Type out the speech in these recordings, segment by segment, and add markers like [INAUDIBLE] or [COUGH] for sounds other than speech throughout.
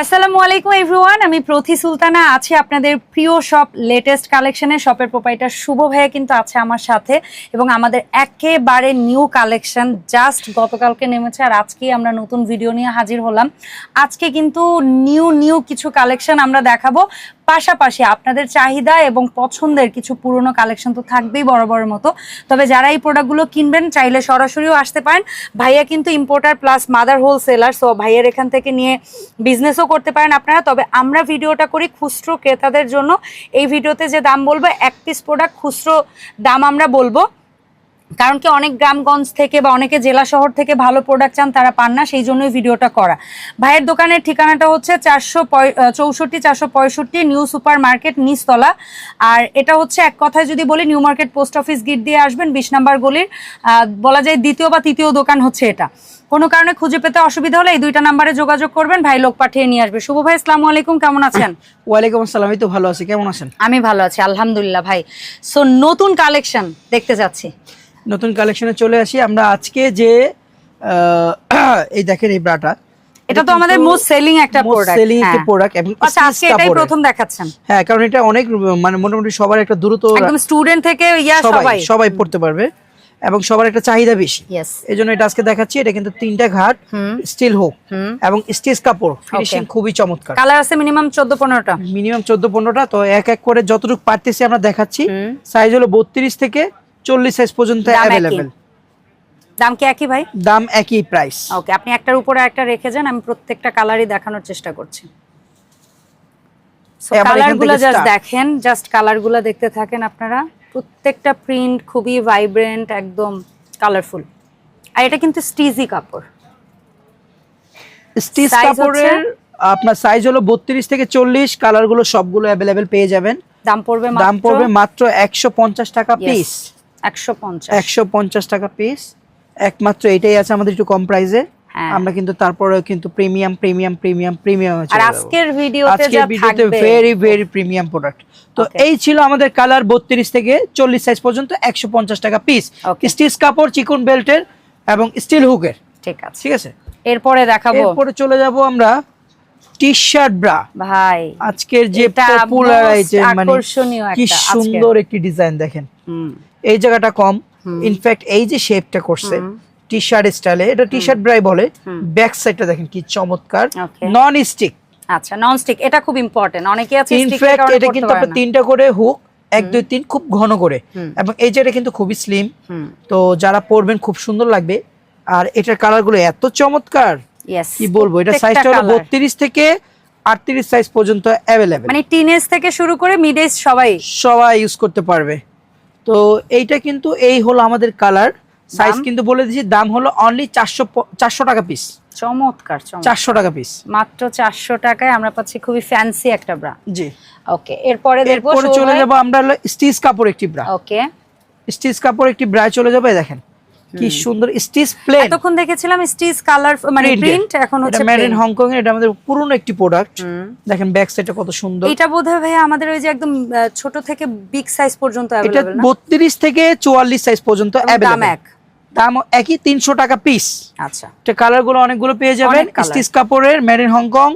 আসসালামু আলাইকুম এভরিওয়ান আমি প্রথি সুলতানা, আছি আপনাদের প্রিয় শপ লেটেস্ট কালেকশনের শপের প্রোপাইটার শুভ ভাইয়া কিন্তু আছে আমার সাথে এবং আমাদের একেবারে নিউ কালেকশন জাস্ট গতকালকে নেমেছে আর আজকেই আমরা নতুন ভিডিও নিয়ে হাজির হলাম। আজকে কিন্তু নিউ নিউ কিছু কালেকশন আমরা দেখাবো। পাশাপাশি আপনাদের চাহিদা এবং পছন্দের কিছু পুরনো কালেকশন তো থাকবেই বরাবরের মতো। তবে যারা এই প্রোডাক্টগুলো কিনবেন, চাইলে সরাসরিও আসতে পারেন। ভাইয়া কিন্তু importer plus mother wholesaler so ভাইয়ের এখান থেকে নিয়ে বিজনেসও করতে পারেন আপনারা। তবে আমরা ভিডিওটা করি খুচরো ক্রেতাদের জন্য। এই ভিডিওতে যে দাম বলব, এক পিস প্রোডাক্ট খুচরো দাম আমরা বলব। কারণ কি অনেক গ্রামগঞ্জ থেকে বা অনেকে জেলা শহর থেকে ভালো প্রোডাক্ট চান তারা পান না সেই জন্যই ভিডিওটা করা। ভাইয়ের দোকানের ঠিকানাটা হচ্ছে চারশো চৌষট্টি চারশো পঁয়ষট্টি নিউ সুপার মার্কেট নিচতলা। আর এটা হচ্ছে এক কথায় যদি বলি নিউ মার্কেট পোস্ট অফিস গিট দিয়ে আসবেন বিশ নাম্বার গলির বলা যায় দ্বিতীয় বা তৃতীয় দোকান হচ্ছে এটা। কোনো কারণে খুঁজে পেতে অসুবিধা হলে এই দুইটা নাম্বারে যোগাযোগ করবেন ভাই লোক পাঠিয়ে নিয়ে আসবে। শুভ ভাই আসসালামু আলাইকুম কেমন আছেন? [COUGHS] ওয়ালাইকুম আসসালাম আমি তো ভালো আছি কেমন আছেন? আমি ভালো আছি আলহামদুলিল্লাহ ভাই। সো নতুন কালেকশন দেখতে যাচ্ছি। নতুন কালেকশনে চলে আসি। আমরা আজকে যে এই দেখেন এই ব্রাটা। এটা তো আমাদের মোস্ট সেলিং একটা প্রোডাক্ট সেলিং একটা প্রোডাক্ট এবং আচ্ছা আজকে এটাই প্রথম দেখাচ্ছেন। হ্যাঁ কারণ এটা অনেক মানে মোটামুটি সবার একটা দ্রুত একদম স্টুডেন্ট থেকে ইয়া সবাই সবাই। পড়তে পারবে এবং সবার একটা চাহিদা বেশি। এই জন্য এটা আজকে দেখাচ্ছি এটা কিন্তু তিনটা ঘাট হুম। স্টিল হোক এবং স্টিচ কাপড় ফিনিশিং খুবই চমৎকার। কালার আছে মিনিমাম 14 15টা মিনিমাম চোদ্দ পনেরোটা তো এক এক করে যতটুকু পারতেছি আমরা দেখাচ্ছি। সাইজ হলো বত্রিশ থেকে চল্লিশ সাইজ পর্যন্ত? অ্যাভেলেবেল দাম কি একই ভাই? দাম একই প্রাইস ওকে আপনি একটার উপরে একটা রেখে যান আমি প্রত্যেকটা কালারই দেখানোর চেষ্টা করছি। কালারগুলো জাস্ট start। দেখেন জাস্ট কালারগুলো দেখতে থাকেন আপনারা। প্রত্যেকটা প্রিন্ট খুবই ভাইব্রেন্ট একদম কালারফুল আর এটা কিন্তু স্টিজি কাপড়। স্টিচ কাপড়ের আপনার সাইজ হলো বত্রিশ থেকে চল্লিশ কালারগুলো সবগুলো পেয়ে যাবেন। দাম পড়বে দাম পড়বে মাত্র একশো পঞ্চাশ টাকা পিস একশো পঞ্চাশ। টাকা পিস একমাত্র এটাই আছে আমাদের একটু কম প্রাইসে হ্যাঁ। আমরা কিন্তু তারপরে কিন্তু প্রিমিয়াম প্রিমিয়াম প্রিমিয়াম প্রিমিয়াম আর আজকের ভিডিওতে আজকের ভিডিওতে ভেরি ভেরি প্রিমিয়াম প্রোডাক্ট তো এই ছিল আমাদের কালার বত্রিশ থেকে চল্লিশ সাইজ পর্যন্ত একশো পঞ্চাশ টাকা পিস. স্টিচ কাপড় চিকন বেল্টের এবং স্টিল হুকের ঠিক আছে। ঠিক আছে? এরপরে দেখাবো। এরপরে চলে যাব আমরা টি শার্ট ব্রা ভাই আজকের যে পপুলার আইটেম মানে কি সুন্দর একটি ডিজাইন দেখেন। হুম। এই জায়গাটা কম। ইনফ্যাক্ট এই যে শেপটা করছে টি শার্ট স্টাইলে এটা টি শার্ট ব্রাই বলে ব্যাক সাইডটা দেখেন কি চমৎকার। নন স্টিক আচ্ছা নন স্টিক এটা খুব ইম্পর্টেন্ট অনেকে আছে ইনফ্যাক্ট এটা কিন্তু আপনার তিনটা করে হুক এক দুই তিন খুব ঘন করে। এবং এই যেটা কিন্তু খুবই স্লিম তো যারা পরবেন খুব সুন্দর লাগবে। আর এটার কালারগুলো এত চমৎকার। কি বলব? এটা সাইজটা হলো বত্রিশ থেকে আটত্রিশ সাইজ পর্যন্ত অ্যাভেলেবেল মানে টিনেজ থেকে শুরু করে মিড এজ সবাই সবাই ইউজ করতে পারবে। তো এইটা কিন্তু এই হলো আমাদের কালার সাইজ কিন্তু বলে দিচ্ছি দাম হলো অনলি চারশো চারশো টাকা পিস চমৎকার চারশো টাকা পিস মাত্র চারশো টাকায় আমরা পাচ্ছি খুবই ফ্যান্সি একটা ব্রা জি। ওকে এরপরে এরপরে চলে যাব আমরা স্টিচ কাপড় একটি ব্রা ওকে স্টিচ কাপড় একটি ব্রা চলে যাবে দেখেন। কি সুন্দর। স্টিচ প্লেন এতক্ষণ দেখেছিলাম স্টিচ কালার মানে প্রিন্ট এখন হচ্ছে এটা মেড ইন হংকং এর এটা আমাদের পুরনো একটি প্রোডাক্ট হুম। দেখেন ব্যাক সাইডটা কত সুন্দর। এটা বোধহয় ভাই আমাদের ওই যে একদম ছোট থেকে বিগ সাইজ পর্যন্ত এটা অ্যাভেলেবল না? বত্রিশ থেকে চুয়াল্লিশ সাইজ পর্যন্ত এবং দাম এক। দাম একই তিনশো টাকা পিস আচ্ছা। এটা কালারগুলো অনেকগুলো পেয়ে যাবেন। স্টিচ কাপড়ের মেড ইন হংকং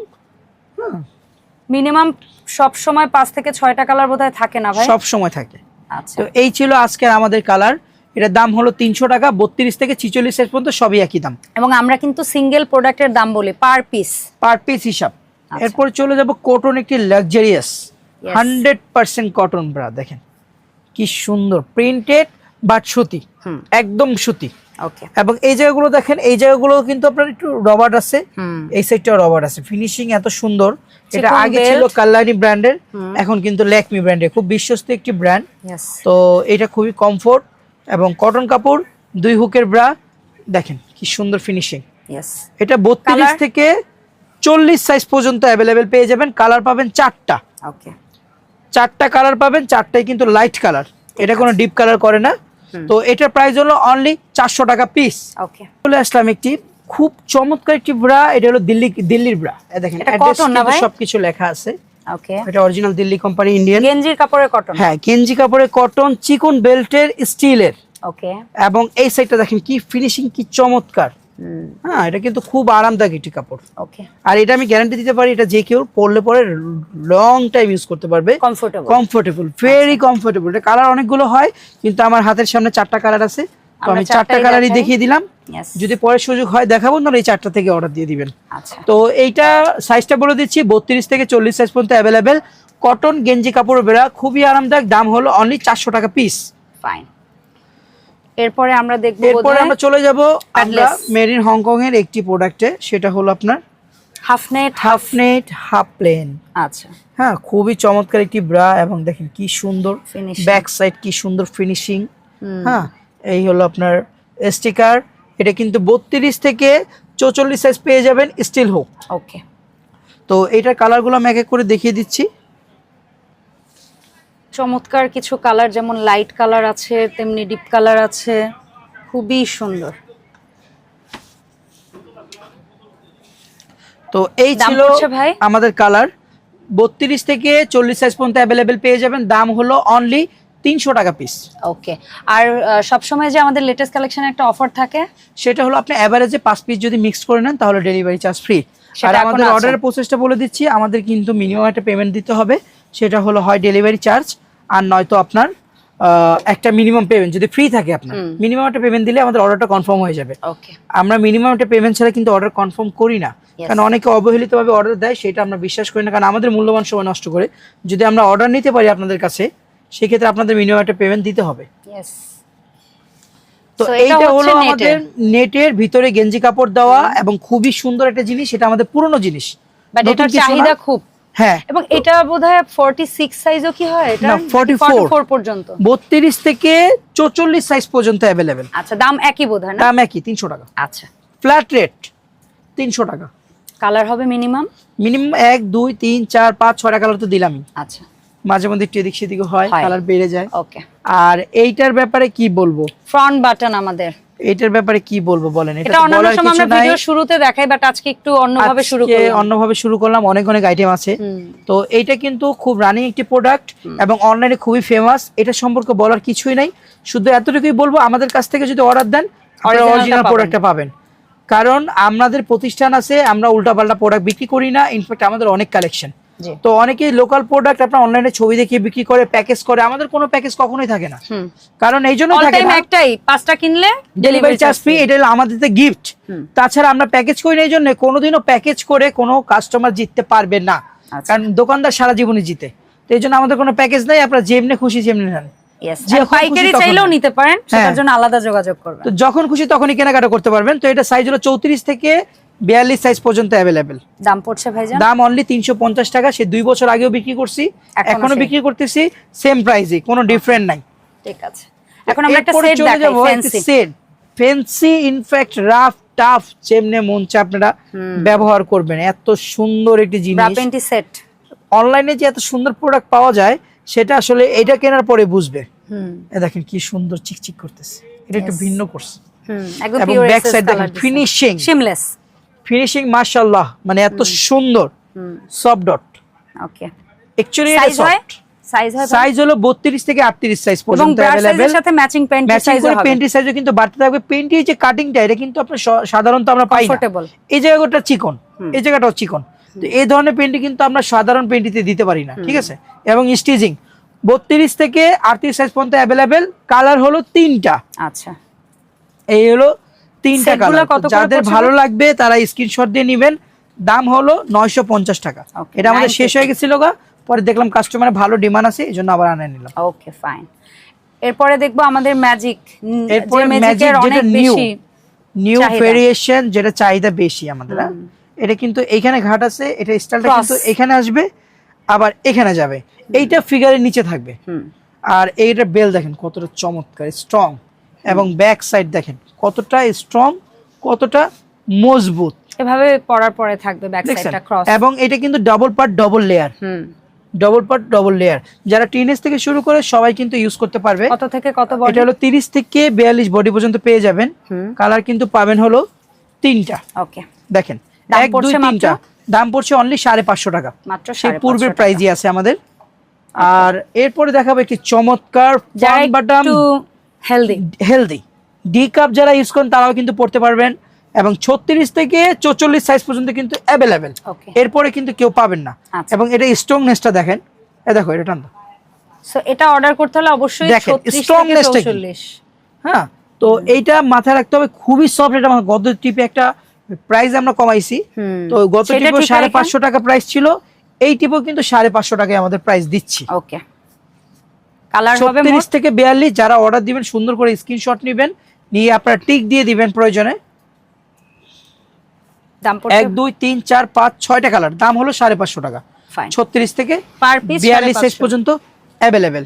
মিনিমাম সব সময় পাঁচ থেকে ছয়টা কালার বোধহয় থাকে না ভাই? সব সময় থাকে। আচ্ছা। তো এই ছিল আজকের আমাদের কালার এটার দাম হলো তিনশো টাকা বত্রিশ থেকে ছিচল্লিশ সাইজ পর্যন্ত সবই একই দাম। এবং আমরা কিন্তু সিঙ্গেল প্রোডাক্টের দাম বলি পার পিস পার পিস হিসাব। আচ্ছা। এরপর চলে যাব কটন একটি luxurious hundred percent cotton bra দেখেন। কি সুন্দর প্রিন্টেড বাট সুতি একদম সুতি। ওকে এবং এই জায়গাগুলো দেখেন এই জায়গাগুলো কিন্তু আপনার একটু রবার আছে। এই সাইডটাও রবার আছে। ফিনিশিং এত সুন্দর। এটা আগে। ছিল কাল্লানি ব্র্যান্ডের এখন কিন্তু ল্যাকমি ব্র্যান্ডের খুব বিশ্বস্ত একটি ব্র্যান্ড তো এটা খুবই কমফোর্ট এবং কটন কাপড় দুই হুকের ব্রা দেখেন কি সুন্দর ফিনিশিং এটা বত্রিশ থেকে চল্লিশ সাইজ পর্যন্ত অ্যাভেলেবেল পেয়ে যাবেন কালার পাবেন চারটা। চারটা কালার পাবেন চারটাই কিন্তু লাইট কালার এটা কোনো ডিপ কালার করে না। তো এটার প্রাইস হলো অনলি চারশো টাকা পিস চলে আসলাম একটি খুব চমৎকার একটি ব্রা এটা হলো দিল্লি দিল্লির ব্রা দেখেন? সবকিছু লেখা আছে। ওকে এটা অরিজিনাল দিল্লি কোম্পানি ইন্ডিয়ান গেঞ্জির কাপড়ের কটন হ্যাঁ গেঞ্জি কাপড়ের কটন চিকন বেল্টের স্টিলের ওকে এবং এই সাইডটা দেখেন কি ফিনিশিং কি চমৎকার। হ্যাঁ এটা কিন্তু খুব আরামদায়ক একটি কাপড়। ওকে আর এটা আমি গ্যারান্টি দিতে পারি এটা যে কেউ পরলে পরে লং টাইম ইউজ করতে পারবে। কমফোর্টেবল কমফোর্টেবল ভেরি কমফোর্টেবল এটা কালার অনেকগুলো হয় কিন্তু আমার হাতের সামনে চারটা কালার আছে। তো আমরা আমি চারটা কালারই দেখিয়ে দিলাম। যদি পরে সুযোগ হয় দেখাবো এই চারটা থেকে অর্ডার দিয়ে দিবেন। আচ্ছা। তো এইটা সাইজটা বলে দিচ্ছি বত্রিশ থেকে চল্লিশ সাইজ পর্যন্ত অ্যাভেলেবেল কটন গেঞ্জি কাপড় খুবই আরামদায়ক দাম হলো অনলি চারশো টাকা পিস ফাইন এরপরে আমরা দেখব এরপরে আমরা চলে যাব আমরা Padless। মেড ইন হংকং এর একটি প্রোডাক্টে সেটা হলো আপনার half net half net half plain আচ্ছা। হ্যাঁ খুবই চমৎকার একটি ব্রা এবং দেখেন কি সুন্দর ব্যাক সাইড কি সুন্দর ফিনিশিং হ্যাঁ এই হলো আপনার স্টিকার। এটা কিন্তু বত্রিশ থেকে চৌচল্লিশ সাইজ পেয়ে যাবেন স্টিল হোক ওকে। তো এইটার কালারগুলো আমি এক এক করে দেখিয়ে দিচ্ছি। চমৎকার কিছু কালার যেমন লাইট কালার আছে তেমনি ডিপ কালার আছে। খুবই সুন্দর। তো এই ছিল ভাই? আমাদের কালার বত্রিশ থেকে চল্লিশ সাইজ পর্যন্ত অ্যাভেলেবেল পেয়ে যাবেন। দাম হলো অনলি তিনশো টাকা পিস ওকে আর সবসময় যে আমাদের লেটেস্ট কালেকশন একটা অফার থাকে? সেটা হলো আপনি অ্যাভারেজে পাঁচ পিস যদি মিক্স করে নেন তাহলে ডেলিভারি চার্জ ফ্রি আর আমাদের অর্ডারের প্রসেসটা বলে দিচ্ছি আমাদের কিন্তু মিনিমাম একটা পেমেন্ট দিতে হবে। সেটা হলো হয় ডেলিভারি চার্জ আর নয়তো আপনার একটা মিনিমাম পেমেন্ট যদি ফ্রি থাকে আপনার। মিনিমাম একটা পেমেন্ট দিলে আমাদের অর্ডারটা কনফার্ম হয়ে যাবে। ওকে আমরা মিনিমাম একটা পেমেন্ট ছাড়া কিন্তু অর্ডার কনফার্ম করি না। কারণ অনেকে অবহেলিতভাবে অর্ডার দেয় সেটা আমরা বিশ্বাস করি না কারণ আমাদের মূল্যবান সময় নষ্ট করে। যদি আমরা অর্ডার নিতে পারি আপনাদের কাছে সেক্ষেত্রে আপনাদের মিনিমাম একটা পেমেন্ট দিতে হবে। তো এইটা হলো আমাদের নেটের ভিতরে গেঞ্জি কাপড় দেওয়া এবং খুবই সুন্দর একটা জিনিস এটা আমাদের পুরনো জিনিস। বাট নতুন এটার চাহিদা খুব। হ্যাঁ। এবং এটা বোধহয় 46 সাইজও কি হয়? এটা 44 44 পর্যন্ত? বত্রিশ থেকে চৌচল্লিশ সাইজ পর্যন্ত আচ্ছা দাম একই বোধহয় না? দাম একই তিনশো টাকা। আচ্ছা। ফ্ল্যাট রেট তিনশো টাকা। কালার হবে মিনিমাম মিনিমাম এক দুই তিন চার পাঁচ ছয়টা কালার তো দিলামই। আচ্ছা। মাঝে মধ্যে একটু এদিক সেদিকে হয়। কালার বেড়ে যায়। ওকে আর এইটার ব্যাপারে কি বলব? ফ্রন্ট বাটন আমাদের। এইটার ব্যাপারে কি বলব বলেন? এটা এটা অন্যান্য সময় আমরা ভিডিও শুরুতে দেখাই বাট আজকে একটু অন্যভাবে শুরু করলাম। অন্যভাবে শুরু করলাম অনেক অনেক আইটেম আছে। তো এইটা কিন্তু খুব রানিং একটি প্রোডাক্ট এবং অনলাইনে খুবই ফেমাস এটা সম্পর্কে বলার কিছুই নাই। শুধু এতটুকুই বলব আমাদের কাছ থেকে যদি অর্ডার দেন অরিজিনাল প্রোডাক্টটা পাবেন। কারণ আমাদের প্রতিষ্ঠান আছে আমরা উল্টাপাল্টা প্রোডাক্ট বিক্রি করি না। ইনফ্যাক্ট আমাদের অনেক কালেকশন তো অনেকেই লোকাল প্রোডাক্ট আপনার অনলাইনে ছবি দেখিয়ে বিক্রি করে প্যাকেজ করে আমাদের কোনো প্যাকেজ কখনোই থাকে না। কারণ এই জন্য থাকে না একটাই পাঁচটা কিনলে ডেলিভারি চার্জ ফ্রি এটা আমাদের গিফট তাছাড়া আমরা প্যাকেজ করি না এই জন্য কোনোদিনও প্যাকেজ করে কোনো কাস্টমার জিততে পারবে না। আচ্ছা। কারণ দোকানদার সারা জীবনই জিতে। তো এই জন্য আমাদের কোনো প্যাকেজ নাই আপনারা যেমনি খুশি যেমনি নেন। নিতে পারেন সেটার হ্যাঁ। জন্য আলাদা যোগাযোগ করবেন। তো যখন খুশি তখনই কেনাকাটা করতে পারবেন। তো এটা সাইজ হলো চৌত্রিশ থেকে বিয়াল্লিশ সাইজ পর্যন্ত অ্যাভেলেবেল দাম পড়ছে ভাইজান? দাম অনলি তিনশো পঞ্চাশ টাকা সে দুই বছর আগেও বিক্রি করছি এখনও বিক্রি করতেছি সেম প্রাইসে কোনো ডিফারেন্ট নাই। ঠিক আছে। এখন আমরা একটা set fancy set fancy in fact rough tough যেমনে মন চা আপনারা ব্যবহার করবেন। এত সুন্দর একটি জিনিস। সেট অনলাইনে যে এত সুন্দর প্রোডাক্ট পাওয়া যায় সেটা আসলে এটা কেনার পরে বুঝবে। হুম। এ দেখেন কি সুন্দর চিকচিক করতেছে। এটা একটু ভিন্ন করছে হুম একদম পিওর ব্যাক সাইড দেখেন ফিনিশিং সিমলেস ফিনিশিং মাশাআল্লাহ মানে এত সুন্দর হুম soft dot okay actually size হয় সাইজ হয় সাইজ হলো 32 থেকে 38 সাইজ এবং পর্যন্ত ব্রাশ अवेलेबल সাইজের সাথে ম্যাচিং প্যান্ট ম্যাচিং সাইজ করে হবে পেন্টি সাইজও কিন্তু বাড়তে থাকবে পেন্টির যে কাটিংটা এটা কিন্তু আপনার স- সাধারণত আমরা পাই না কমফোর্টেবল এই জায়গাটা চিকন এই জায়গাটাও চিকন তো এই ধরনের পেন্টি কিন্তু আমরা সাধারণ পেন্টিতে দিতে পারি না ঠিক আছে এবং স্টিচিং বত্রিশ থেকে আটত্রিশ সাইজ পর্যন্ত অ্যাভেলেবেল কালার হলো তিনটা আচ্ছা এই হলো তিনটা কালার যাদের ভালো লাগবে তারা স্ক্রিনশট দিয়ে নেবেন। দাম হলো নয়শো পঞ্চাশ টাকা। এটা আমাদের শেষ হয়ে গেছিল গা। পরে দেখলাম কাস্টমারের ভালো ডিমান্ড আছে এই জন্য আবার নিলাম। ওকে ফাইন এরপরে দেখব আমাদের ম্যাজিক এরপরে ম্যাজিকের অনেক নিউ বেশি নিউ ভেরিয়েশন যেটা চাহিদা বেশি আমাদের হ্যাঁ? এটা কিন্তু এইখানে ঘাট আছে এটা স্টাইলটা কিন্তু এখানে আসবে আবার এখানে যাবে। এইটা ফিগারের নিচে থাকবে। হুম। আর এইটা বেল দেখেন কতটা চমৎকার স্ট্রং এবং ব্যাক সাইড দেখেন। কতটা স্ট্রং কতটা মজবুত। এভাবে পরার পরে থাকবে ব্যাক সাইডটা ক্রস এবং এটা কিন্তু ডাবল পার্ট ডবল লেয়ার হুম। ডবল পার্ট ডবল লেয়ার যারা টিনেজ থেকে শুরু করে সবাই কিন্তু ইউজ করতে পারবে। কত থেকে কত বড় এটা হলো তিরিশ থেকে বিয়াল্লিশ বডি পর্যন্ত পেয়ে যাবেন। কালার কিন্তু পাবেন হলো তিনটা। ওকে দেখেন এক দুই তিনটা। দাম পড়ছে অনলি সাড়ে পাঁচশো টাকা। মাত্র সেই পূর্বের প্রাইজই আছে আমাদের। আর এরপরে দেখাবো একটি চমৎকার বাটাম হেলদি হেলদি ডি কাপ যারা ইউজ করেন তারাও কিন্তু পড়তে পারবেন। এবং ছত্রিশ থেকে চৌচল্লিশ সাইজ পর্যন্ত কিন্তু অ্যাভেলেবেল এরপরে কিন্তু কেউ পাবেন না। আচ্ছা। এবং এটা স্ট্রংনেসটা দেখেন। এ দেখো এটা টান সো এটা অর্ডার করতে হলে অবশ্যই দেখেন, 36 থেকে strongness টা কি? 44 হ্যাঁ তো এইটা মাথায় রাখতে হবে। খুবই সফট এটা আমার গত টিপে একটা প্রাইস আমরা কমাইছি। তো গত টিপে সাড়ে পাঁচশো টাকা প্রাইস ছিল। এই টিপেও কিন্তু সাড়ে পাঁচশো টাকায় আমাদের প্রাইস দিচ্ছি। ওকে কালার হবে থেকে বিয়াল্লিশ যারা অর্ডার দিবেন সুন্দর করে স্ক্রিনশট নেবেন। নিয়ে আপনারা টিক দিয়ে দিবেন প্রয়োজনে। এক দুই তিন চার পাঁচ ছয়টা কালার। দাম হলো সাড়ে পাঁচশো টাকা। ছত্রিশ থেকে বিয়াল্লিশ সাইজ পর্যন্ত অ্যাভেলেবেল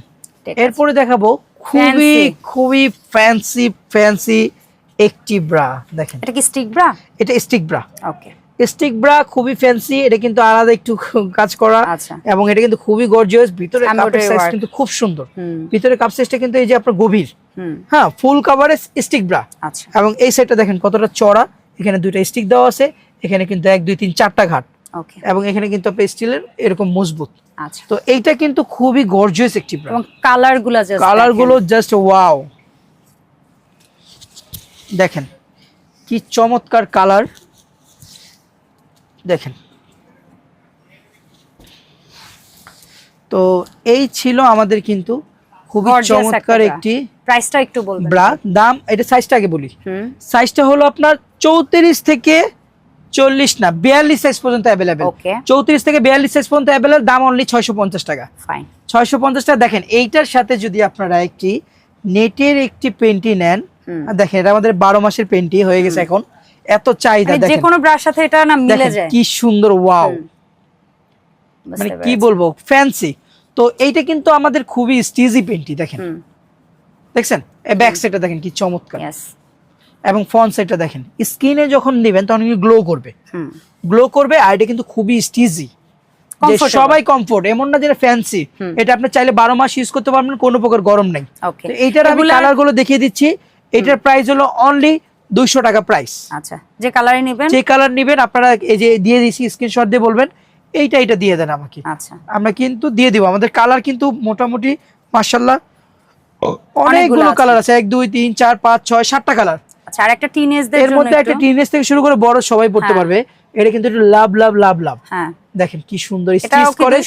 এরপরে দেখাবো খুবই খুবই ফ্যান্সি ফ্যান্সি একটি ব্রা দেখেন। এটা কি স্টিক ব্রা এটা stick bra okay stick bra খুবই ফ্যান্সি এটা কিন্তু আলাদা একটু কাজ করা আচ্ছা। এবং এটা কিন্তু খুবই গর্জিয়াস ভিতরে কাপের সাইজ কিন্তু খুব সুন্দর। ভিতরে কাপ সাইজটা কিন্তু এই যে আপনার গভীর। হ্যাঁ ফুল কাভারে স্টিক ব্রা এবং এই সাইডটা দেখেন কতটা চড়া এখানে দুইটা স্টিক দেওয়া আছে এখানে কিন্তু এক দুই তিন চারটা ঘাট। এবং এখানে কিন্তু আপনার স্টিলের এরকম মজবুত। আচ্ছা। তো এইটা কিন্তু খুবই গর্জিয়াস একটি ব্রা এবং কালারগুলা জাস্ট কালারগুলো জাস্ট ওয়াও দেখেন কি চমৎকার কালার দেখেন। তো এই ছিল আমাদের কিন্তু খুবই চমৎকার একটি প্রাইসটা একটু বলবেন। ব্রা। দাম এটা সাইজটা আগে বলি সাইজটা হলো আপনার চৌত্রিশ থেকে চল্লিশ না বিয়াল্লিশ সাইজ পর্যন্ত ওকে চৌত্রিশ থেকে বিয়াল্লিশ সাইজ পর্যন্ত অ্যাভেলেবেল দাম অনলি ছয়শো পঞ্চাশ টাকা। ফাইন ছয়শো পঞ্চাশ টাকা দেখেন এইটার সাথে যদি আপনারা একটি নেটের একটি পেন্টি নেন দেখেন এটা আমাদের বারো মাসের পেন্টি হয়ে গেছে এখন। এত চাহিদা যে কোনো ব্রার সাথে এটা না মিলে যায়। কি সুন্দর ওয়াও মানে কি বলব ফ্যান্সি তো এইটা কিন্তু আমাদের খুবই স্টিজি পেন্টি দেখেন। দেখছেন? ব্যাক সাইডটা দেখেন কি চমৎকার। এবং ফ্রন্ট সাইডটা দেখেন স্কিনে যখন নেবেন তখন গ্লো করবে। গ্লো করবে আর এটা কিন্তু খুবই স্টিজি সবাই কমফোর্ট এমন না যেটা ফ্যান্সি এটা আপনি চাইলে বারো মাস ইউজ করতে পারবেন কোনো প্রকার গরম নেই। এইটার আমি কালারগুলো দেখিয়ে দিচ্ছি। এটার প্রাইস হলো অনলি দুইশো টাকা প্রাইস আচ্ছা যে কালারে নেবেন? যে কালার নেবেন আপনারা এই যে দিয়ে দিয়েছি স্ক্রিনশট দিয়ে বলবেন এইটা এটা দিয়ে দেন আমাকে। আচ্ছা। আমরা কিন্তু দিয়ে দিব। আমাদের কালার কিন্তু মোটামুটি মার্শাল্লাহ অনেকগুলো। কালার আছে। এক দুই তিন চার পাঁচ ছয় সাতটা কালার আচ্ছা আর একটা টিনেজদের এর জন্য মধ্যে একটা টিনেজ থেকে শুরু করে বড় সবাই পড়তে হ্যাঁ। পারবে। এটা কিন্তু একটু লাভ লাভ লাভ লাভ। হ্যাঁ। দেখেন কি সুন্দর স্টিচ করে।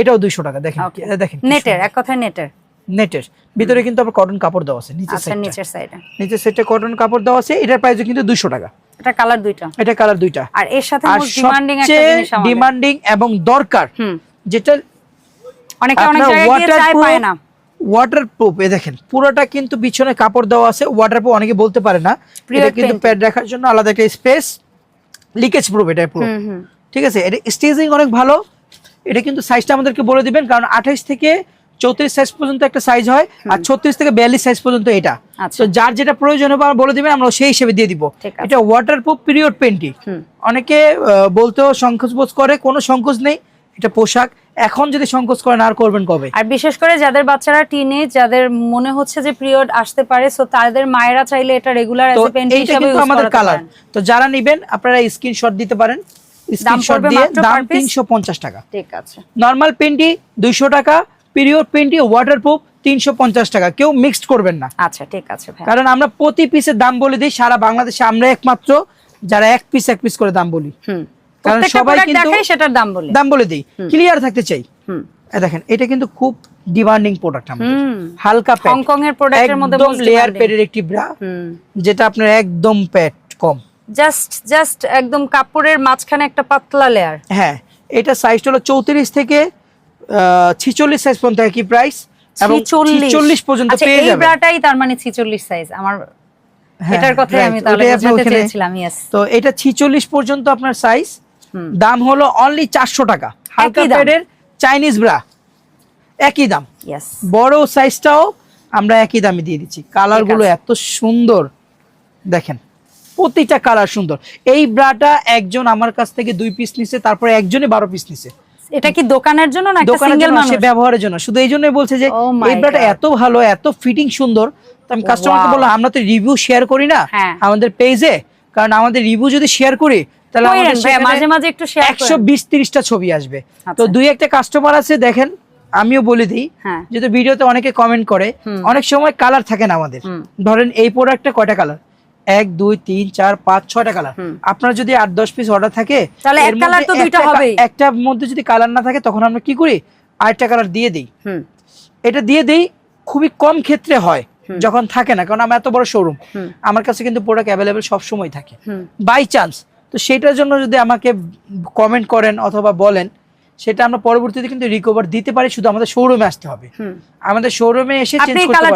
এটাও দুইশো টাকা। দেখেন. দেখেন নেটের এক কথায় নেটের নেটের। ভিতরে কিন্তু আবার কটন কাপড় দেওয়া আছে নিচের আচ্ছা সাইডে নিচের সাইডে নিচের সাইডে কটন কাপড় দেওয়া আছে এটার প্রাইস কিন্তু দুইশো টাকা। এটা কালার দুইটা। এটা কালার দুইটা। আর এর সাথে মোস্ট ডিমান্ডিং একটা জিনিস আমাদের। ডিমান্ডিং এবং দরকার যেটা অনেকে অনেক জায়গায় গিয়ে চায় পায় না। ওয়াটার প্রুফ এ দেখেন পুরোটা কিন্তু পিছনে কাপড় দেওয়া আছে ওয়াটার প্রুফ অনেকে বলতে পারে না। এটা কিন্তু। প্যাড রাখার জন্য আলাদা একটা স্পেস লিকেজ প্রুফ এটা পুরো ঠিক আছে এটা স্টেজিং অনেক ভালো। এটা কিন্তু সাইজটা আমাদেরকে বলে দিবেন কারণ আঠাইশ থেকে চৌত্রিশ সাইজ পর্যন্ত একটা সাইজ হয় আর ছত্রিশ থেকে বিয়াল্লিশ সাইজ পর্যন্ত এটা। আচ্ছা। তো যার যেটা প্রয়োজন হবে বলে দিবেন আমরা সেই হিসেবে দিয়ে দিব। এটা ওয়াটার প্রুফ পিরিয়ড পেন্টি অনেকে বলতেও সংকোচ বোধ করে কোনো সংকোচ নেই এটা পোশাক। এখন যদি সংকোচ করেন আর করবেন কবে? আর বিশেষ করে যাদের বাচ্চারা টিনেজ যাদের মনে হচ্ছে যে পিরিয়ড আসতে পারে সো তাদের মায়েরা চাইলে এটা রেগুলার অ্যাজ পেন্ট হিসেবে কিন্তু ইউজ আমাদের কালার তো যারা নিবেন আপনারা স্ক্রিনশট দিতে পারেন। স্ক্রিনশট দিয়ে দাম per piece? তিনশো পঞ্চাশ টাকা। ঠিক আছে। নর্মাল পেন্টি দুইশো টাকা পিরিয়ড পেন্টি ওয়াটার প্রুফ তিনশো পঞ্চাশ টাকা। কেউ মিক্সড করবেন না। আচ্ছা ঠিক আছে কারণ আমরা প্রতি পিসের দাম বলে দিই সারা বাংলাদেশে আমরা একমাত্র যারা এক পিস এক পিস করে দাম বলি। কারণ সবাই কিন্তু সেটার দাম বলি। দাম বলে দিই। ক্লিয়ার থাকতে চাই। দেখেন এটা কিন্তু খুব ডিমান্ডিং প্রোডাক্ট আমাদের। হালকা হংকং এর প্রোডাক্টের মধ্যে একদম লেয়ার। প্যাডের একটি ব্রা যেটা আপনার একদম প্যাড কম। জাস্ট জাস্ট একদম কাপড়ের মাঝখানে একটা পাতলা লেয়ার হ্যাঁ এটা সাইজটা হলো চৌত্রিশ থেকে ছিচল্লিশ সাইজ পর্যন্ত একই প্রাইস এবং ছিচল্লিশ। পর্যন্ত আচ্ছা পেয়ে যাবেন। ব্রাটাই তার মানে 46 সাইজ আমার হ্যাঁ, এটার কথাই আমি তাহলে চেয়েছিলাম ইয়েস তো এটা ছিচল্লিশ পর্যন্ত আপনার সাইজ দাম হলো অনলি চারশো টাকা। হালকা চাইনিজ ব্রা একই দাম। ইয়েস বড় সাইজটাও আমরা একই দামে দিয়ে দিচ্ছি। কালারগুলো আছে। এত সুন্দর। দেখেন প্রতিটা কালার সুন্দর। এই ব্রাটা একজন আমার কাছ থেকে দুই পিস নিছে তারপরে একজনে বারো পিস নিছে। এটা কি দোকানের জন্য না একটা সিঙ্গেল মানুষ? ব্যবহারের জন্য। শুধু এই জন্যই বলছে যে Oh এই ব্রাটা এত ভালো এত ফিটিং সুন্দর। তো আমি কাস্টমারকে বললাম আমরা তো রিভিউ শেয়ার করি না হ্যাঁ। আমাদের পেজে কারণ আমাদের রিভিউ যদি শেয়ার করি তাহলে আমাদের মাঝে মাঝে একটু শেয়ার একশো বিশ তিরিশটা ছবি আসবে। তো আচ্ছা। দুই একটা কাস্টমার আছে দেখেন আমিও বলে দিই হ্যাঁ। যেহেতু ভিডিওতে অনেকে কমেন্ট করে অনেক সময় কালার থাকে না আমাদের। ধরেন এই প্রোডাক্টটা কয়টা কালার এক দুই তিন চার পাঁচ ছয়টা কালার আপনার যদি আট দশ পিস অর্ডার থাকে তাহলে এক এর তো দুইটা একটা একটার মধ্যে যদি কালার না থাকে তখন আমরা কি করি? আরেকটা কালার দিয়ে দিই। এটা দিয়ে দিই খুবই কম ক্ষেত্রে হয় যখন থাকে না কারণ আমার এত বড় শোরুম আমার কাছে কিন্তু প্রোডাক্ট অ্যাভেলেবেল সবসময় থাকে। বাই চান্স তো সেটার জন্য যদি আমাকে কমেন্ট করেন অথবা বলেন সেটা আমরা পরবর্তীতে কিন্তু রিকভার দিতে পারি শুধু আমাদের শোরুমে আসতে হবে। আমাদের শোরুমে এসে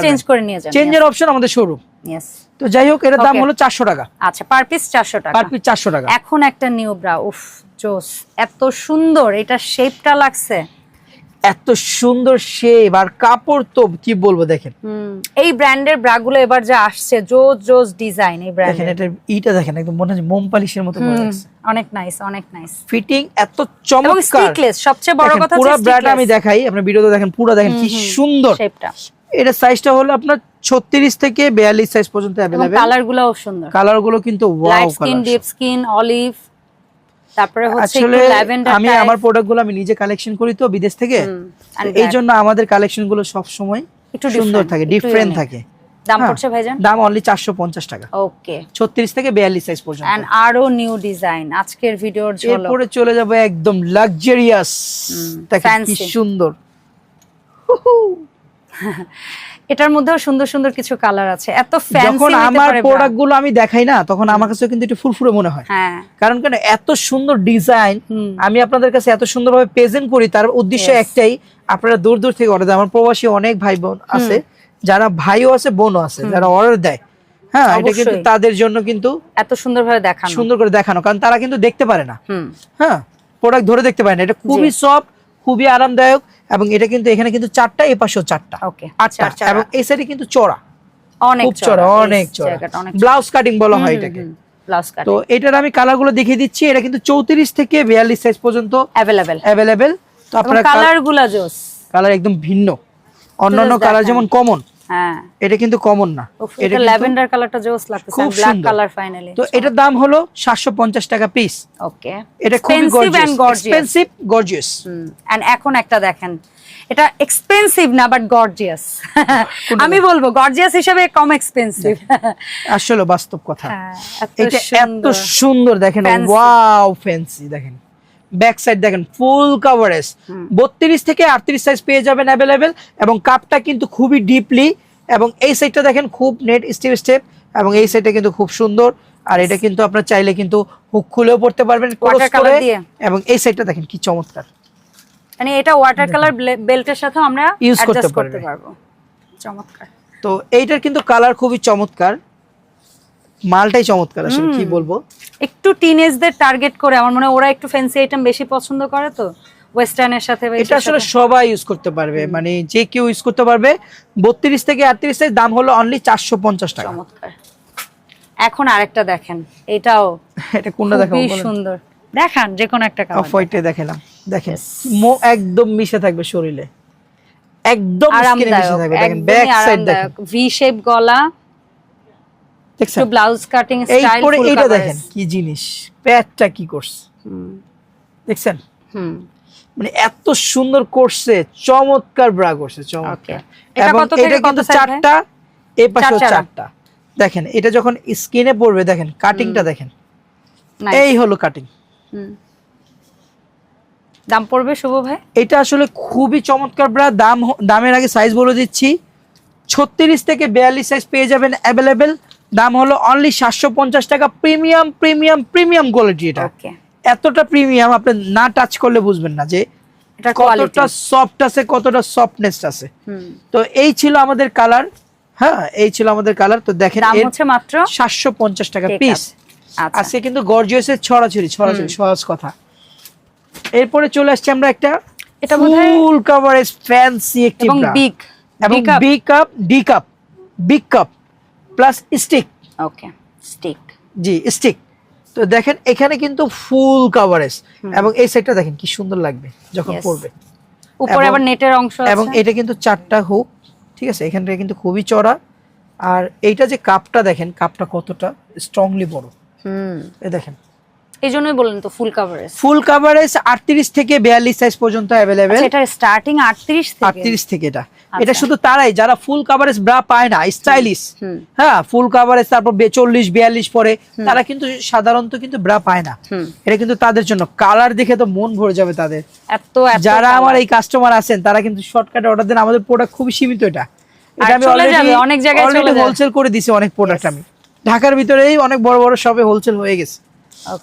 চেঞ্জ করে নিয়ে যান চেঞ্জের অপশন আমাদের শোরুম তো যাই হোক এর দাম হলো চারশো টাকা। আচ্ছা পার পিস চারশো টাকা। পার পিস চারশো টাকা। এখন একটা নিউ ব্রা উফ জোস এত সুন্দর এটা শেপটা লাগছে। এত সুন্দর শেপ আর কাপড় তো কি বলব দেখেন। এই ব্র্যান্ডের ব্রাগুলো এবার যা আসছে জোস জোস ডিজাইন এই দেখেন ব্র্যান্ডের এটা ইটা দেখেন একদম মনে হচ্ছে মোম পালিশের মতো অনেক নাইস অনেক নাইস ফিটিং এত এবং চমৎকার। স্টিকলেস সবচেয়ে বড় কথা পুরো ব্র্যান্ড আমি দেখাই আপনার ভিডিওতে দেখেন পুরো দেখেন কি সুন্দর। শেপটা এটা সাইজটা হলো আপনার ছত্রিশ থেকে বিয়াল্লিশ সাইজ পর্যন্ত অ্যাভেলেবেল কালার গুলোও সুন্দর। কালারগুলো কিন্তু wow skin deep skin olive তারপরে হচ্ছে ল্যাভেন্ডার আমি আমার প্রোডাক্টগুলো আমি নিজে কালেকশন করি তো বিদেশ থেকে। এই জন্য আমাদের কালেকশনগুলো সব সময় একটু সুন্দর থাকে ডিফারেন্ট থাকে। দাম হ্যাঁ। পড়ছে ভাইজান? দাম অনলি চারশো পঞ্চাশ টাকা। ওকে ছত্রিশ থেকে বিয়াল্লিশ সাইজ পর্যন্ত। এন্ড আরও নিউ ডিজাইন আজকের ভিডিওর ঝলক। এরপরে চলে যাবে একদম লাক্সারিয়াস দেখেন কি। সুন্দর। [LAUGHS] এটার মধ্যেও সুন্দর সুন্দর কিছু কালার আছে। এত ফ্যান্সি যখন আমার প্রোডাক্টগুলো আমি দেখাই না তখন আমার কাছে কিন্তু একটু ফুরফুরে মনে হয়। হ্যাঁ। কারণ কেন? এত সুন্দর ডিজাইন আমি আপনাদের কাছে এত সুন্দরভাবে প্রেজেন্ট করি তার উদ্দেশ্য একটাই আপনারা দূর দূর থেকে অর্ডার দেয় আমার প্রবাসী অনেক ভাই বোন আছে যারা ভাইও আছে বোনও আছে যারা অর্ডার দেয়। হ্যাঁ এটা কিন্তু তাদের জন্য কিন্তু এত সুন্দরভাবে দেখানো। সুন্দর করে দেখানো কারণ তারা কিন্তু দেখতে পারে না। হ্যাঁ প্রোডাক্ট ধরে দেখতে পারে না। এটা খুবই সফট খুবই আরামদায়ক এবং এটা কিন্তু এখানে কিন্তু চারটা এ পাশেও চারটা। এবং এই সাইডে কিন্তু চড়া। অনেক চড়া। অনেক চড়া। ব্লাউজ কাটিং বলা হয় এটাকে। তো এটার আমি কালারগুলো দেখিয়ে দিচ্ছি। এটা কিন্তু চৌত্রিশ থেকে বিয়াল্লিশ সাইজ পর্যন্ত অ্যাভেলেবেল অ্যাভেলেবেল তো আপনার কালারগুলা জোস। কালার একদম ভিন্ন। অন্যান্য কালার যেমন কমন হ্যাঁ। এটা কিন্তু কমন না। এটা ল্যাভেন্ডার কালারটা জোস লাগতেছে খুব ব্ল্যাক কালার ফাইনালি তো এটার দাম হলো সাতশো পঞ্চাশ টাকা পিস ওকে এটা খুবই গর্জিয়াস এক্সপেন্সিভ গর্জিয়াস এন্ড এখন একটা দেখেন। এটা এক্সপেন্সিভ না বাট গর্জিয়াস আমি বলব গর্জিয়াস হিসেবে কম এক্সপেন্সিভ আসলে বাস্তব কথা। হ্যাঁ এটা এত সুন্দর। দেখেন. ওয়াও ফ্যান্সি দেখেন। ব্যাক সাইড দেখেন ফুল কাভারেজ বত্রিশ থেকে আটত্রিশ সাইজ পেয়ে যাবেন অ্যাভেলেবেল এবং কাপটা কিন্তু খুবই ডিপলি এবং এই সাইডটা দেখেন খুব নেট স্টেপ স্টেপ এবং এই সাইডটা কিন্তু খুব সুন্দর। আর এটা কিন্তু আপনার চাইলে কিন্তু হুক খুলেও পড়তে পারবেন। এবং এই সাইডটা দেখেন কি চমৎকার। মানে এটা ওয়াটার কালার বেল্টের সাথে আমরা Use করতে। পারব। চমৎকার। তো এইটার কিন্তু কালার খুবই চমৎকার। মালটাই চমৎকার আসলে কি বলব? একটু টিনেজদের টার্গেট করে আমার মনে হয় ওরা একটু ফ্যান্সি আইটেম বেশি পছন্দ করে তো? ওয়েস্টার্নের সাথে এটা আসলে সবাই ইউজ করতে পারবে মানে যে কেউ ইউজ করতে পারবে বত্রিশ থেকে আটত্রিশ সাইজ দাম হলো অনলি চারশো পঞ্চাশ টাকা। চমৎকার। এখন আরেকটা দেখেন এটাও এটা কোনটা দেখাবো খুবই সুন্দর। দেখান যে কোনো একটা অফ কালার হোয়াইটে দেখালাম। দেখেন মো একদম মিশে থাকবে শরীরে। একদম মিশে থাকবে। দেখেন ব্যাক সাইড দেখেন। ভি শেপ গলা দেখছেন? ব্লাউজ কাটিং এই স্টাইল পরে কভারেজ দেখেন কি জিনিস প্যাটটা কি করছে? দেখছেন? হুম। মানে এত সুন্দর করছে চমৎকার ব্রা করছে চমৎকার। এবং এটা কিন্তু চারটা এই চারা। চারটা। দেখেন এটা যখন স্কিনে পড়বে দেখেন কাটিংটা দেখেন। এই হলো কাটিং হুম। দাম পড়বে শুভ ভাই? এটা আসলে খুবই চমৎকার ব্রা দাম দামের আগে সাইজ বলে দিচ্ছি। ছত্রিশ থেকে বিয়াল্লিশ সাইজ পেয়ে যাবেন অ্যাভেলেবেল দাম হলো অনলি সাতশো পঞ্চাশ টাকা প্রিমিয়াম প্রিমিয়াম প্রিমিয়াম কোয়ালিটি এটা। এতটা প্রিমিয়াম আপনি না টাচ করলে বুঝবেন না যে কতটা সফট আছে কতটা সফটনেস আছে। তো এই ছিল আমাদের কালার হ্যাঁ এই ছিল আমাদের কালার তো দেখেন হচ্ছে মাত্র সাতশো পঞ্চাশ টাকা পিস. আচ্ছা। আজকে কিন্তু গর্জিয়াসের ছড়াছড়ি ছড়াছড়ি সহজ কথা। এরপরে চলে আসছে আমরা একটা এটা ফুল কভারেজ ফ্যান্সি একটি এবং বিগ এবং B cup D cup big cup plus stick okay stick G stick তো দেখেন এখানে কিন্তু ফুল কভারেজ এবং এই সাইডটা দেখেন কি সুন্দর লাগবে যখন. পড়বে। উপরে আবার নেটের অংশ এবং এটা কিন্তু চারটা হুক ঠিক আছে? এখানটা কিন্তু খুবই চড়া আর এইটা যে কাপটা দেখেন কাপটা কতটা স্ট্রংলি বড়। হুম। এ দেখেন এই জন্যই বললেন তো ফুল কাভারেজ ফুল কাভারেজ থেকে বিয়াল্লিশ সাইজ পর্যন্ত অ্যাভেলেবেল এটা স্টার্টিং 38 থেকে। এটা। আচ্ছা। এটা শুধু তারাই যারা ফুল কাভারেজ ব্রা পায় না স্টাইলিশ হ্যাঁ ফুল কাভারেজ তারপর চল্লিশ বিয়াল্লিশ পরে তারা কিন্তু সাধারণত কিন্তু ব্রা পায় না। এটা কিন্তু তাদের জন্য। কালার দেখে তো মন ভরে যাবে তাদের। এত যারা আমার এই কাস্টমার আছেন তারা কিন্তু শর্টকাটে অর্ডার দেন। আমাদের প্রোডাক্ট খুবই সীমিত এটা। এটা আমি অনেক জায়গায় হোলসেল করে দিছি অনেক প্রোডাক্ট আমি। ঢাকার ভিতরেই অনেক বড় বড় শপে হোলসেল হয়ে গেছে.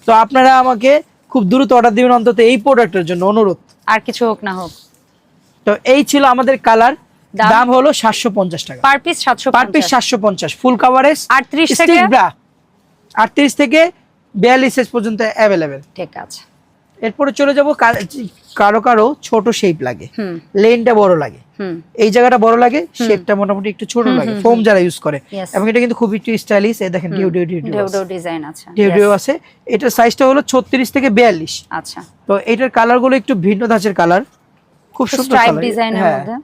তো আপনারা আমাকে খুব দ্রুত অর্ডার দিবেন অন্তত এই প্রোডাক্টের জন্য অনুরোধ। আর কিছু হোক না হোক। তো এই ছিল আমাদের কালার। দাম? হলো সাতশো পঞ্চাশ টাকা। পার পিস 750 পার পিস সাতশো পঞ্চাশ ফুল কাভারেজ 38 থেকে? ব্রা আটত্রিশ থেকে বিয়াল্লিশ সাইজ পর্যন্ত অ্যাভেলেবেল ঠিক আছে। এরপরে চলে যাব কারও কারও ছোট শেপ লাগে। লেনটা বড় লাগে। এই জায়গাটা বড় লাগে শেপটা মোটামুটি একটু ছোট লাগে। ফোম যারা ইউজ করে। এবং এটা কিন্তু খুব একটু স্টাইলিশ এই দেখেন ডিউ ডিউ ডিউ ঢেউ ডিজাইন আছে। ডিউ ডিউ আছে। এটার সাইজটা হলো ছত্রিশ থেকে বিয়াল্লিশ। আচ্ছা। তো এটার কালারগুলো একটু ভিন্ন ধাঁচের কালার খুব সুন্দর স্ট্রাইপ ডিজাইনের হ্যাঁ। মধ্যে।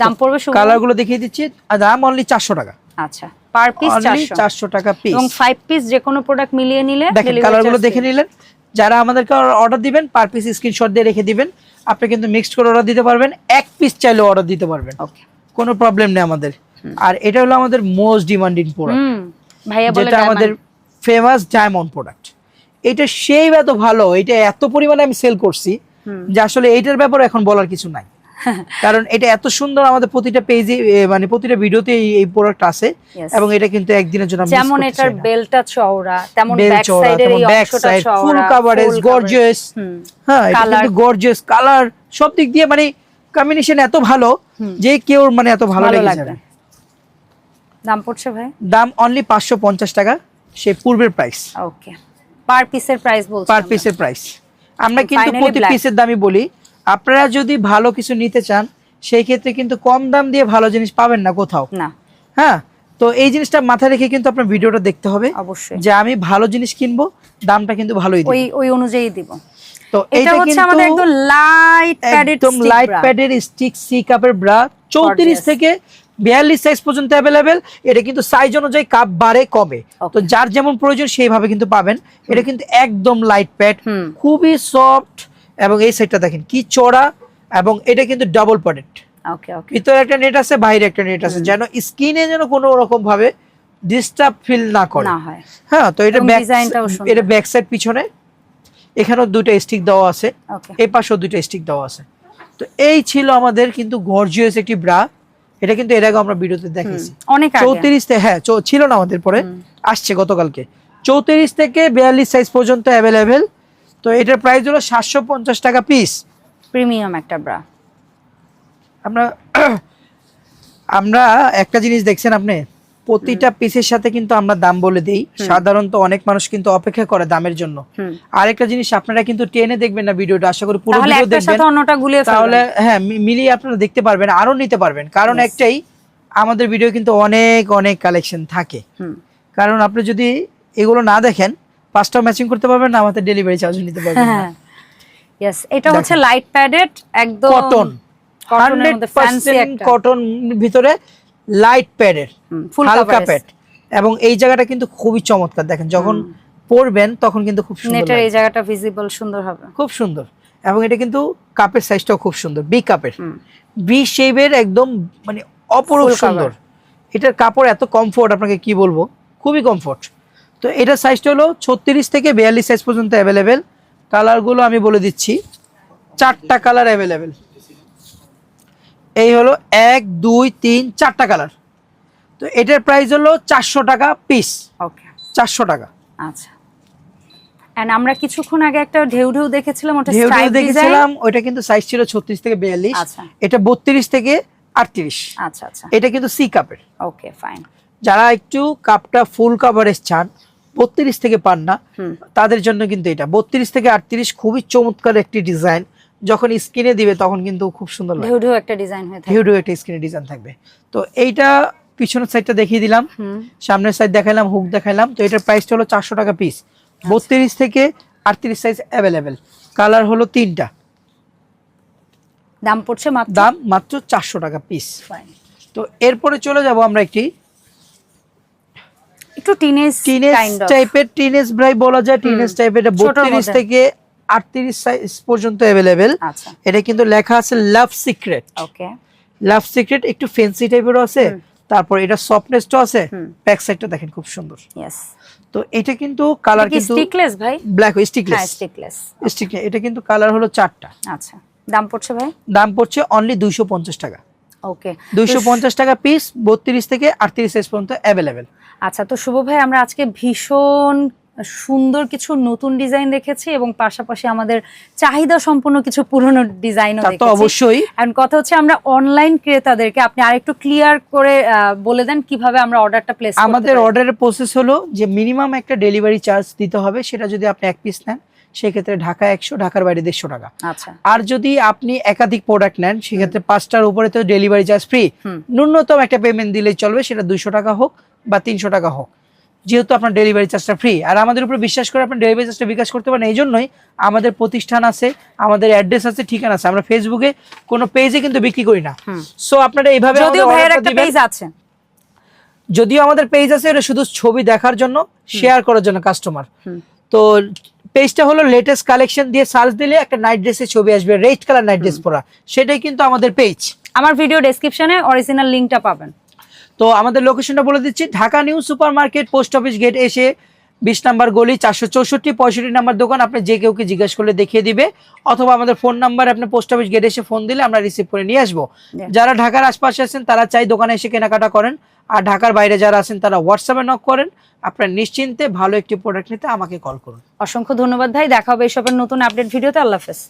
দাম পড়বে শুভ কালারগুলো দেখিয়ে দিচ্ছি। আর দাম অনলি চারশো টাকা। আচ্ছা। পার পিস অনলি 400 চারশো টাকা পিস এবং 5 পিস যে কোনো প্রোডাক্ট মিলিয়ে নিলে দেখেন কালারগুলো দেখে নিলেন। যারা আমাদেরকে অর্ডার দিবেন পার পিস স্ক্রিনশট দিয়ে রেখে দিবেন। আপনি কিন্তু মিক্সড করে অর্ডার দিতে পারবেন এক পিস চাইলে অর্ডার দিতে পারবেন। কোনো প্রবলেম নেই আমাদের। আর এটা হলো আমাদের মোস্ট ডিমান্ডিং প্রোডাক্ট যেটা আমাদের ফেমাস ডায়মন্ড প্রোডাক্ট এটা সেই এত ভালো এটা এত পরিমাণে আমি সেল করছি যে আসলে এইটার ব্যাপারে এখন বলার কিছু নাই। [LAUGHS] কারণ এটা এত সুন্দর আমাদের প্রতিটা পেজে মানে প্রতিটা ভিডিওতে এই- প্রোডাক্ট আছে এবং এটা কিন্তু একদিনের জন্য যেমন এটার বেলটা চওড়া তেমন ব্যাক সাইডের এই অংশটা চওড়া ফুল কাভারেজ গর্জিয়াস হ্যাঁ এটা কিন্তু গর্জিয়াস কালার সব দিক দিয়ে মানে কম্বিনেশন এত ভালো যে কেউ মানে এত ভালো লেগে যাবে। দাম পড়ছে ভাই? দাম অনলি পাঁচশো পঞ্চাশ টাকা সে পূর্বের প্রাইস ওকে পার পিসের প্রাইস বলছি পার পিসের প্রাইস আমরা কিন্তু প্রতি পিসের দামই বলি। আপনারা যদি ভালো কিছু নিতে চান সেই ক্ষেত্রে কিন্তু কম দাম দিয়ে ভালো জিনিস পাবেন না কোথাও। না। হ্যাঁ? তো এই জিনিসটা মাথায় রেখে কিন্তু আপনার ভিডিওটা দেখতে হবে অবশ্যই। যে আমি ভালো জিনিস কিনবো দামটা কিন্তু ভালোই দিব। ওই ওই অনুযায়ী দিব। তো এটা হচ্ছে আমাদের একদম লাইট প্যাডেড একদম লাইট প্যাডের স্টিক সি কাপের ব্রা চৌত্রিশ Gorgeous. থেকে বিয়াল্লিশ সাইজ পর্যন্ত অ্যাভেলেবেল এটা কিন্তু সাইজ অনুযায়ী কাপ বাড়ে কমে। তো যার যেমন প্রয়োজন সেইভাবে কিন্তু পাবেন। এটা কিন্তু একদম লাইট প্যাড খুবই সফট এবং এই সাইডটা দেখেন কি চড়া এবং এটা কিন্তু ডাবল ওকে ভিতরে একটা নেট আছে বাইরে একটা নেট আছে। যেন স্কিনে যেন কোনো রকম ভাবে ডিস্টার্ব ফিল না করে। হ্যাঁ। তো এটা। এটা ব্যাক সাইড পিছনে। এখানেও দুইটা স্টিক দেওয়া আছে। এই পাশেও দুইটা স্টিক দেওয়া আছে। তো এই ছিল আমাদের কিন্তু গর্জিয়াস একটি ব্রা এটা কিন্তু এর আগে আমরা ভিডিওতে দেখেছি। অনেক চৌত্রিশ থেকে হ্যাঁ ছিল না আমাদের পরে। আসছে গতকালকে। চৌত্রিশ থেকে বিয়াল্লিশ সাইজ পর্যন্ত অ্যাভেলেবেল তো এটার প্রাইস হলো সাতশো পঞ্চাশ টাকা পিস প্রিমিয়াম একটা ব্রা আমরা আমরা একটা জিনিস দেখছেন আপনি? প্রতিটা পিসের সাথে কিন্তু আমরা দাম বলে দিই। সাধারণত অনেক মানুষ কিন্তু অপেক্ষা করে দামের জন্য। আরেকটা জিনিস আপনারা কিন্তু টেনে দেখবেন না ভিডিওটা আশা করি পুরো তাহলে ভিডিও দেখবেন সাথে অন্যটা গুলিয়ে তাহলে হ্যাঁ মিলিয়ে আপনারা দেখতে পারবেন আরও নিতে পারবেন। কারণ একটাই আমাদের ভিডিও কিন্তু অনেক অনেক কালেকশন থাকে। কারণ আপনি যদি এগুলো না দেখেন পাঁচটা ম্যাচিং করতে পারবেন না আমাদের ডেলিভারি চার্জ নিতে পারবেন হ্যাঁ ইয়েস এটা হচ্ছে লাইট প্যাডেড একদম কটন কটনের হান্ড্রেড মধ্যে ফ্যান্সি একটা। কটন ভিতরে লাইট প্যাডের ফুল হালকা প্যাড এবং এই জায়গাটা কিন্তু খুবই চমৎকার। দেখেন যখন পরবেন তখন কিন্তু খুব সুন্দর নেটের এই জায়গাটা ভিজিবল সুন্দর হবে। খুব সুন্দর। এবং এটা কিন্তু কাপের সাইজটাও খুব সুন্দর বি কাপের। বি শেপের একদম মানে অপরূপ সুন্দর। এটার কাপড় এত কমফোর্ট আপনাকে কি বলব? খুবই কমফোর্ট তো এটার সাইজটা হলো ছত্রিশ থেকে বিয়াল্লিশ সাইজ পর্যন্ত অ্যাভেলেবেল কালারগুলো আমি বলে দিচ্ছি। চারটা কালার অ্যাভেলেবেল এই হলো এক দুই তিন চারটা কালার তো এটার প্রাইস হলো চারশো টাকা পিস ওকে চারশো টাকা। আচ্ছা। এন্ড আমরা কিছুক্ষণ আগে একটা ঢেউ ঢেউ দেখেছিলাম ওটা ঢেউ ঢেউ দেখেছিলাম ওইটা কিন্তু সাইজ ছিল ছত্রিশ থেকে বিয়াল্লিশ। আচ্ছা। এটা বত্রিশ থেকে আটত্রিশ। আচ্ছা আচ্ছা। এটা কিন্তু সি কাপের ওকে ফাইন যারা একটু কাপটা ফুল কাভারেজ চান বত্রিশ থেকে পান না। তাদের জন্য কিন্তু এটা। বত্রিশ থেকে আটত্রিশ খুবই চমৎকার একটি ডিজাইন। যখন স্ক্রিনে দিবে তখন কিন্তু খুব সুন্দর ঢেউ একটা ডিজাইন হয়ে হিউডো একটা স্ক্রিনে ডিজাইন থাকবে। তো এইটা পিছনের সাইডটা দেখিয়ে দিলাম। সামনের সাইড দেখাইলাম হুক দেখাইলাম। তো এটার প্রাইসটা হলো চারশো টাকা পিস বত্রিশ থেকে আটত্রিশ সাইজ অ্যাভেলেবেল কালার হলো তিনটা। দাম পড়ছে দাম মাত্র চারশো টাকা পিস ফাইন তো এরপরে চলে যাব আমরা একটি একটু টিনেজ টিনেজ টাইপের টিনেজ ব্রাই বলা যায় টিনেজ টাইপের এটা ছোটর বত্রিশ মধ্যে। থেকে আটত্রিশ সাইজ পর্যন্ত অ্যাভেলেবেল আচ্ছা। এটা কিন্তু লেখা আছে love secret okay love secret একটু ফেন্সি টাইপেরও আছে। তারপর এটা সফটনেসটাও আছে। ব্যাক সাইডটা দেখেন খুব সুন্দর। তো এটা কিন্তু কালার কিন্তু স্টিকলেস ভাই? ব্ল্যাক হ্যাঁ স্টিকলেস স্টিকলেস এটা কিন্তু কালার হলো চারটা। আচ্ছা। দাম পড়ছে ভাই? দাম পড়ছে অনলি দুইশো পঞ্চাশ টাকা। ওকে দুইশো পঞ্চাশ টাকা পিস বত্রিশ থেকে আটত্রিশ সাইজ পর্যন্ত অ্যাভেলেবেল আচ্ছা তো শুভ ভাই আমরা আজকে ভীষণ সুন্দর কিছু নতুন ডিজাইন দেখেছি এবং পাশাপাশি আমাদের চাহিদা সম্পন্ন কিছু পুরনো ডিজাইনও দেখেছি। অবশ্যই। এন্ড কথা হচ্ছে আমরা অনলাইন ক্রেতাদেরকে আপনি আরেকটু ক্লিয়ার করে বলে দেন কীভাবে আমরা অর্ডারটা প্লেস আমাদের অর্ডারের প্রসেস হলো যে মিনিমাম একটা ডেলিভারি চার্জ দিতে হবে সেটা যদি আপনি এক পিস নেন। সেক্ষেত্রে ঢাকা একশো ঢাকার বাইরে দেড়শো টাকা। আচ্ছা। আর যদি আপনি একাধিক প্রোডাক্ট নেন সেক্ষেত্রে পাঁচটার উপরে তো ডেলিভারি চার্জ ফ্রি ন্যূনতম একটা পেমেন্ট দিলেই চলবে সেটা দুইশো টাকা হোক বা তিনশো টাকা হোক। যেহেতু আপনার ডেলিভারি চার্জটা ফ্রি আর আমাদের উপর বিশ্বাস করে আপনার ডেলিভারি চার্জটা বিকাশ করতে পারেন এই জন্যই আমাদের প্রতিষ্ঠান আছে আমাদের অ্যাড্রেস আছে ঠিকানা আছে। আমরা ফেসবুকে কোনো পেজে কিন্তু বিক্রি করি না। সো আপনারা এইভাবে যদিও আমাদের পেজ আছে এটা শুধু ছবি দেখার জন্য শেয়ার করার জন্য কাস্টমার তো পেজটা হলো লেটেস্ট কালেকশন দিয়ে সার্চ দিলে একটা নাইট ড্রেসের ছবি আসবে রেড কালার নাইট ড্রেস পরা। সেটাই কিন্তু আমাদের পেজ আমার ভিডিও ডেসক্রিপশনে অরিজিনাল লিঙ্কটা পাবেন। তো আমাদের লোকেশনটা বলে দিচ্ছি Dhaka new super market post office gate এসে বিশ নাম্বার গলি চারশো চৌষট্টি পঁয়ষট্টি নাম্বার দোকান আপনি যে কেউকে জিজ্ঞেস করলে দেখিয়ে দিবে। অথবা আমাদের ফোন নাম্বার আপনি পোস্ট অফিস গেট এসে ফোন দিলে আমরা রিসিভ করে নিয়ে আসব। যারা ঢাকার আশপাশে আছেন তারা চাই দোকানে এসে কেনাকাটা করেন। আর ঢাকার বাইরে যারা আছেন তারা হোয়াটসঅ্যাপে নক করেন। আপনার নিশ্চিন্তে ভালো একটি প্রোডাক্ট নিতে আমাকে কল করুন। অসংখ্য ধন্যবাদ ভাই। দেখা হবে এসবের নতুন আপডেট ভিডিওতে। আল্লাহ হাফেজ।